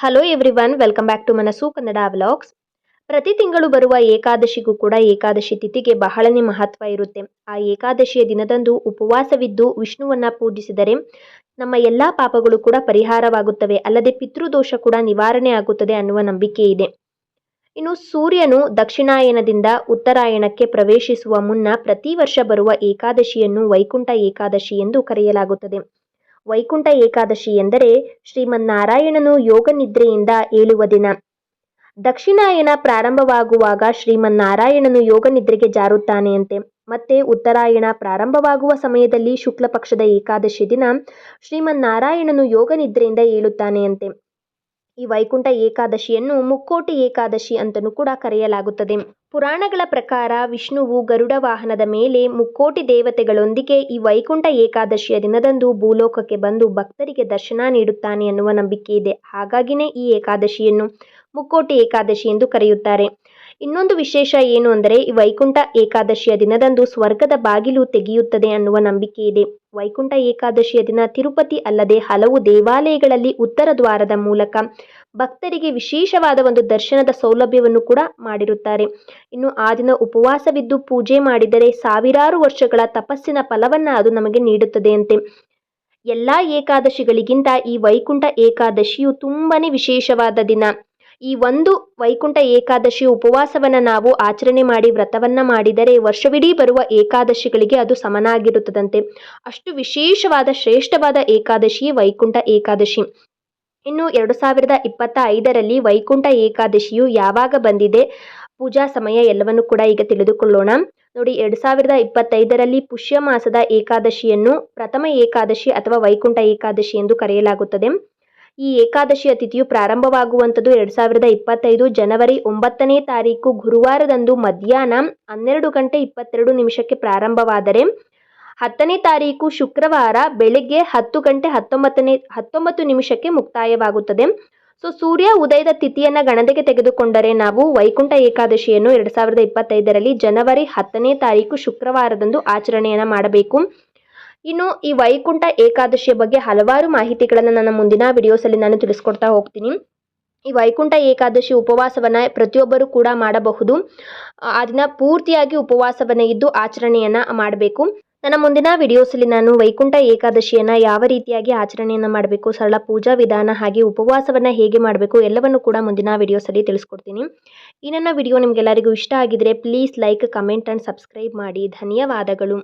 Hello everyone welcome back to Manasu Kannada vlogs ಪ್ರತಿ ತಿಂಗಳು ಬರುವ ಏಕಾದಶಿಗೂ ಕೂಡ ಏಕಾದಶಿ ತಿಥಿಗೆ ಬಹಳನೇ ಮಹತ್ವ ಇರುತ್ತೆ. ಆ ಏಕಾದಶಿಯ ದಿನದಂದು ಉಪವಾಸವಿದ್ದು ವಿಷ್ಣುವನ್ನ ಪೂಜಿಸಿದರೆ ನಮ್ಮ ಎಲ್ಲ ಪಾಪಗಳು ಕೂಡ ಪರಿಹಾರವಾಗುತ್ತವೆ. ಅಲ್ಲದೆ ಪಿತೃದೋಷ ಕೂಡ ನಿವಾರಣೆ ಆಗುತ್ತದೆ ಅನ್ನುವ ನಂಬಿಕೆ ಇದೆ. ಇನ್ನು ಸೂರ್ಯನು ದಕ್ಷಿಣಾಯನದಿಂದ ಉತ್ತರಾಯಣಕ್ಕೆ ಪ್ರವೇಶಿಸುವ ಮುನ್ನ ಪ್ರತಿ ವರ್ಷ ಬರುವ ಏಕಾದಶಿಯನ್ನು ವೈಕುಂಠ ಏಕಾದಶಿ ಎಂದು ಕರೆಯಲಾಗುತ್ತದೆ. ವೈಕುಂಠ ಏಕಾದಶಿ ಎಂದರೆ ಶ್ರೀಮನ್ನಾರಾಯಣನು ಯೋಗ ನಿದ್ರೆಯಿಂದ ಏಳುವ ದಿನ. ದಕ್ಷಿಣಾಯನ ಪ್ರಾರಂಭವಾಗುವಾಗ ಶ್ರೀಮನ್ನಾರಾಯಣನು ಯೋಗ ನಿದ್ರೆಗೆ ಜಾರುತ್ತಾನೆಯಂತೆ. ಮತ್ತೆ ಉತ್ತರಾಯಣ ಪ್ರಾರಂಭವಾಗುವ ಸಮಯದಲ್ಲಿ ಶುಕ್ಲ ಪಕ್ಷದ ಏಕಾದಶಿ ದಿನ ಶ್ರೀಮನ್ನಾರಾಯಣನು ಯೋಗ ನಿದ್ರೆಯಿಂದ ಏಳುತ್ತಾನೆಯಂತೆ. ಈ ವೈಕುಂಠ ಏಕಾದಶಿಯನ್ನು ಮುಕ್ಕೋಟಿ ಏಕಾದಶಿ ಅಂತಲೂ ಕೂಡ ಕರೆಯಲಾಗುತ್ತದೆ. ಪುರಾಣಗಳ ಪ್ರಕಾರ ವಿಷ್ಣುವು ಗರುಡ ವಾಹನದ ಮೇಲೆ ಮುಕ್ಕೋಟಿ ದೇವತೆಗಳೊಂದಿಗೆ ಈ ವೈಕುಂಠ ಏಕಾದಶಿಯ ದಿನದಂದು ಭೂಲೋಕಕ್ಕೆ ಬಂದು ಭಕ್ತರಿಗೆ ದರ್ಶನ ನೀಡುತ್ತಾನೆ ಅನ್ನುವ ನಂಬಿಕೆ ಇದೆ. ಹಾಗಾಗಿನೇ ಈ ಏಕಾದಶಿಯನ್ನು ಮುಕ್ಕೋಟಿ ಏಕಾದಶಿ ಎಂದು ಕರೆಯುತ್ತಾರೆ. ಇನ್ನೊಂದು ವಿಶೇಷ ಏನು ಅಂದರೆ, ಈ ವೈಕುಂಠ ಏಕಾದಶಿಯ ದಿನದಂದು ಸ್ವರ್ಗದ ಬಾಗಿಲು ತೆಗೆಯುತ್ತದೆ ಅನ್ನುವ ನಂಬಿಕೆ ಇದೆ. ವೈಕುಂಠ ಏಕಾದಶಿಯ ದಿನ ತಿರುಪತಿ ಅಲ್ಲದೆ ಹಲವು ದೇವಾಲಯಗಳಲ್ಲಿ ಉತ್ತರ ದ್ವಾರದ ಮೂಲಕ ಭಕ್ತರಿಗೆ ವಿಶೇಷವಾದ ಒಂದು ದರ್ಶನದ ಸೌಲಭ್ಯವನ್ನು ಕೂಡ ಮಾಡಿರುತ್ತಾರೆ. ಇನ್ನು ಆ ದಿನ ಉಪವಾಸವಿದ್ದು ಪೂಜೆ ಮಾಡಿದರೆ ಸಾವಿರಾರು ವರ್ಷಗಳ ತಪಸ್ಸಿನ ಫಲವನ್ನ ಅದು ನಮಗೆ ನೀಡುತ್ತದೆ ಅಂತೆ ಎಲ್ಲ ಏಕಾದಶಿಗಳಿಗಿಂತ ಈ ವೈಕುಂಠ ಏಕಾದಶಿಯು ತುಂಬಾನೇ ವಿಶೇಷವಾದ ದಿನ. ಈ ಒಂದು ವೈಕುಂಠ ಏಕಾದಶಿ ಉಪವಾಸವನ್ನು ನಾವು ಆಚರಣೆ ಮಾಡಿ ವ್ರತವನ್ನ ಮಾಡಿದರೆ ವರ್ಷವಿಡೀ ಬರುವ ಏಕಾದಶಿಗಳಿಗೆ ಅದು ಸಮನಾಗಿರುತ್ತದಂತೆ. ಅಷ್ಟು ವಿಶೇಷವಾದ, ಶ್ರೇಷ್ಠವಾದ ಏಕಾದಶಿ ವೈಕುಂಠ ಏಕಾದಶಿ. ಇನ್ನು ಎರಡು ಸಾವಿರದ ಇಪ್ಪತ್ತ ಐದರಲ್ಲಿ ವೈಕುಂಠ ಏಕಾದಶಿಯು ಯಾವಾಗ ಬಂದಿದೆ? ಪೂಜಾ ಸಮಯ ಎಲ್ಲವನ್ನು ಕೂಡ ಈಗ ತಿಳಿದುಕೊಳ್ಳೋಣ. ನೋಡಿ, ಎರಡು ಸಾವಿರದ ಇಪ್ಪತ್ತೈದರಲ್ಲಿ ಪುಷ್ಯ ಮಾಸದ ಏಕಾದಶಿಯನ್ನು ಪ್ರಥಮ ಏಕಾದಶಿ ಅಥವಾ ವೈಕುಂಠ ಏಕಾದಶಿ ಎಂದು ಕರೆಯಲಾಗುತ್ತದೆ. ಈ ಏಕಾದಶಿಯ ತಿಥಿಯು ಪ್ರಾರಂಭವಾಗುವಂಥದ್ದು ಎರಡು ಸಾವಿರದ ಇಪ್ಪತ್ತೈದು ಜನವರಿ ಒಂಬತ್ತನೇ ತಾರೀಕು ಗುರುವಾರದಂದು ಮಧ್ಯಾಹ್ನ ಹನ್ನೆರಡು ಗಂಟೆ ಇಪ್ಪತ್ತೆರಡು ನಿಮಿಷಕ್ಕೆ ಪ್ರಾರಂಭವಾದರೆ ಹತ್ತನೇ ತಾರೀಕು ಶುಕ್ರವಾರ ಬೆಳಗ್ಗೆ ಹತ್ತು ಗಂಟೆ ಹತ್ತೊಂಬತ್ತನೇ ಹತ್ತೊಂಬತ್ತು ನಿಮಿಷಕ್ಕೆ ಮುಕ್ತಾಯವಾಗುತ್ತದೆ. ಸೊ, ಸೂರ್ಯ ಉದಯದ ತಿಥಿಯನ್ನು ಗಣನೆಗೆ ತೆಗೆದುಕೊಂಡರೆ ನಾವು ವೈಕುಂಠ ಏಕಾದಶಿಯನ್ನು ಎರಡು ಸಾವಿರದ ಇಪ್ಪತ್ತೈದರಲ್ಲಿ ಜನವರಿ ಹತ್ತನೇ ತಾರೀಕು ಶುಕ್ರವಾರದಂದು ಆಚರಣೆಯನ್ನು ಮಾಡಬೇಕು. ಇನ್ನು ಈ ವೈಕುಂಠ ಏಕಾದಶಿಯ ಬಗ್ಗೆ ಹಲವಾರು ಮಾಹಿತಿಗಳನ್ನು ನನ್ನ ಮುಂದಿನ ವಿಡಿಯೋಸಲ್ಲಿ ನಾನು ತಿಳಿಸ್ಕೊಡ್ತಾ ಹೋಗ್ತೀನಿ. ಈ ವೈಕುಂಠ ಏಕಾದಶಿ ಉಪವಾಸವನ್ನು ಪ್ರತಿಯೊಬ್ಬರು ಕೂಡ ಮಾಡಬಹುದು. ಆ ದಿನ ಪೂರ್ತಿಯಾಗಿ ಉಪವಾಸವನ್ನು ಇದ್ದು ಆಚರಣೆಯನ್ನು ಮಾಡಬೇಕು. ನನ್ನ ಮುಂದಿನ ವಿಡಿಯೋಸಲ್ಲಿ ನಾನು ವೈಕುಂಠ ಏಕಾದಶಿಯನ್ನು ಯಾವ ರೀತಿಯಾಗಿ ಆಚರಣೆಯನ್ನು ಮಾಡಬೇಕು, ಸರಳ ಪೂಜಾ ವಿಧಾನ ಹಾಗೆ ಉಪವಾಸವನ್ನು ಹೇಗೆ ಮಾಡಬೇಕು ಎಲ್ಲವನ್ನು ಕೂಡ ಮುಂದಿನ ವಿಡಿಯೋಸಲ್ಲಿ ತಿಳಿಸ್ಕೊಡ್ತೀನಿ. ಈ ನನ್ನ ವಿಡಿಯೋ ನಿಮಗೆಲ್ಲರಿಗೂ ಇಷ್ಟ ಆಗಿದ್ರೆ please like, comment and subscribe ಮಾಡಿ. ಧನ್ಯವಾದಗಳು.